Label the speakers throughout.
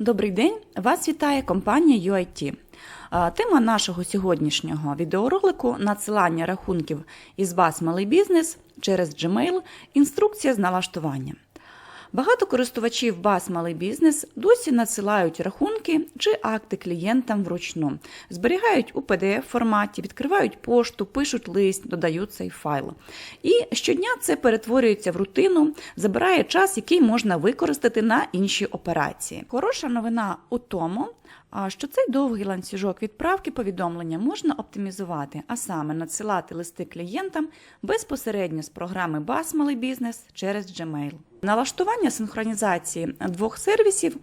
Speaker 1: Добрий день! Вас вітає компанія UIT. Тема нашого сьогоднішнього відеоролику надсилання рахунків із вас малий бізнес через Gmail, інструкція з налаштування. Багато користувачів баз малий бізнес досі надсилають рахунки чи акти клієнтам вручну, зберігають у pdf форматі, відкривають пошту, пишуть лист, додають цей файл. І щодня це перетворюється в рутину, забирає час, який можна використати на інші операції. Хороша новина у тому, що цей довгий ланцюжок відправки повідомлення можна оптимізувати, а саме надсилати листи клієнтам безпосередньо з програми BAS Малий бізнес через Gmail. Налаштування синхронізації двох сервісів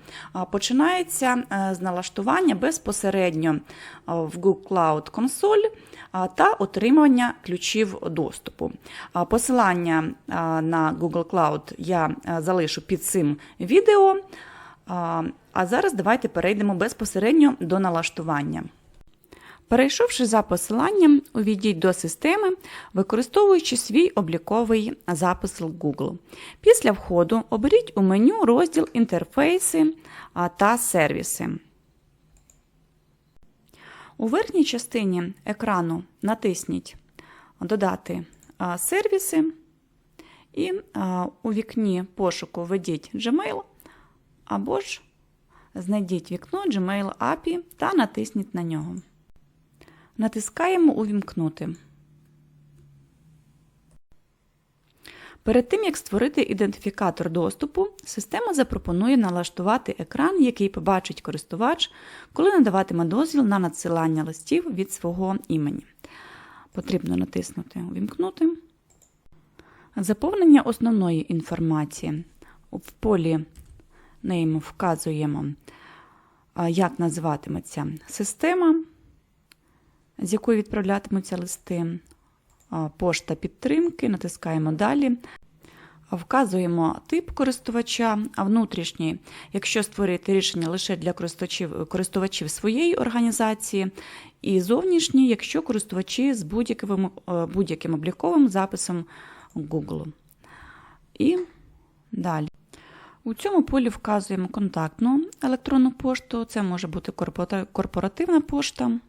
Speaker 1: починається е, з налаштування безпосередньо в Google Cloud консоль та отримання ключів доступу. Посилання на Google Cloud я залишу під цим відео. А зараз давайте перейдемо безпосередньо до налаштування. Перейшовши за посиланням, увійдіть до системи, використовуючи свій обліковий запис Google. Після входу оберіть у меню розділ Інтерфейси та сервіси. У верхній частині екрану натисніть Додати сервіси і у вікні пошуку введіть Gmail або ж знайдіть вікно Gmail API та натисніть на нього. Натискаємо Увімкнути. Перед тим, як створити ідентифікатор доступу, система запропонує налаштувати екран, який побачить користувач, коли надаватиме дозвіл на надсилання листів від свого імені. Потрібно натиснути Увімкнути. Заповнення основної інформації. В полі Name вказуємо, як називатиметься система, з якої відправлятимуться листи, пошта підтримки, натискаємо Далі. Вказуємо тип користувача, а внутрішній, якщо створити рішення лише для користувачів користувачів своєї організації, і зовнішній, якщо користувачі з будь-яким будь обліковим записом Google. І далі. У цьому полі вказуємо контактну електронну пошту, це може бути корпоративна пошта.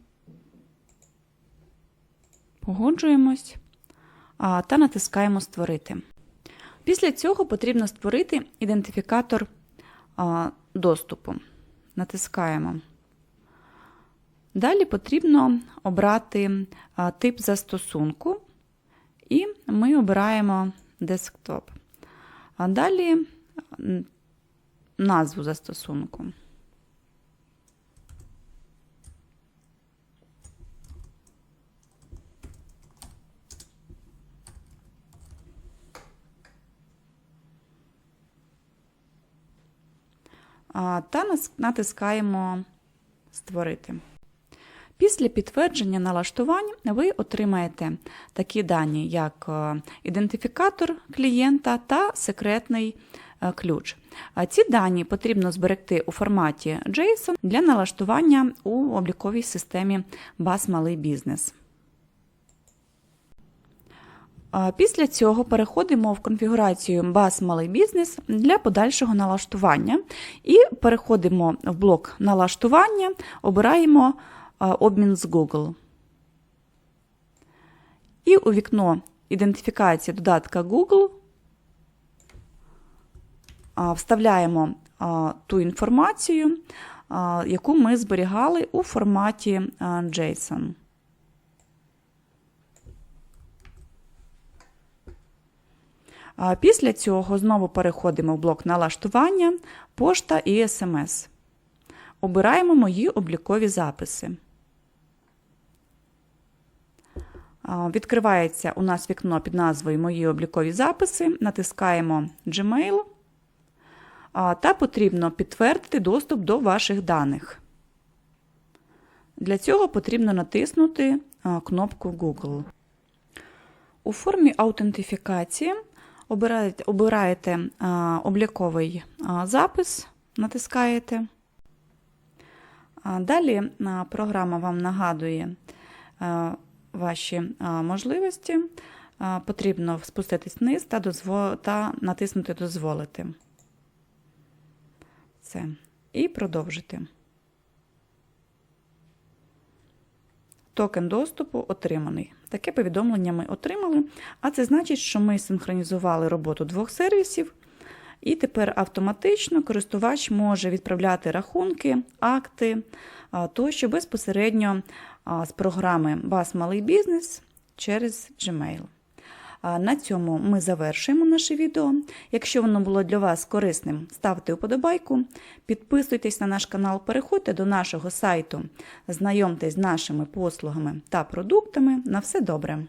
Speaker 1: Погоджуємось та натискаємо Створити. Після цього потрібно створити ідентифікатор доступу. Натискаємо. Далі потрібно обрати тип застосунку, і ми обираємо десктоп. А далі назву застосунку. Та натискаємо Створити. Після підтвердження налаштувань ви отримаєте такі дані, як е, ідентифікатор клієнта та секретний ключ. Ці дані потрібно зберегти у форматі JSON для налаштування у обліковій системі BAS Малий бізнес. Після цього переходимо в конфігурацію BAS Малий бізнес для подальшого налаштування і переходимо в блок налаштування, обираємо обмін з Google. І у вікно ідентифікації додатка Google вставляємо ту інформацію, яку ми зберігали у форматі JSON. Після цього знову переходимо в блок налаштування, пошта і СМС. Обираємо мої облікові записи. Відкривається у нас вікно під назвою Мої облікові записи. Натискаємо Gmail та потрібно підтвердити доступ до ваших даних. Для цього потрібно натиснути кнопку Google. У формі аутентифікації обираєте, обліковий запис, натискаєте. Далі програма вам нагадує ваші можливості. Потрібно спуститись вниз та натиснути Дозволити. Це і продовжити. Токен доступу отриманий. Таке повідомлення ми отримали, а це значить, що ми синхронізували роботу двох сервісів, і тепер автоматично користувач може відправляти рахунки, акти тощо безпосередньо з програми Вас Малий Бізнес через Gmail. А На цьому ми завершуємо наше відео. Якщо воно було для вас корисним, ставте вподобайку, підписуйтесь на наш канал, переходьте до нашого сайту, знайомтесь з нашими послугами та продуктами. На все добре!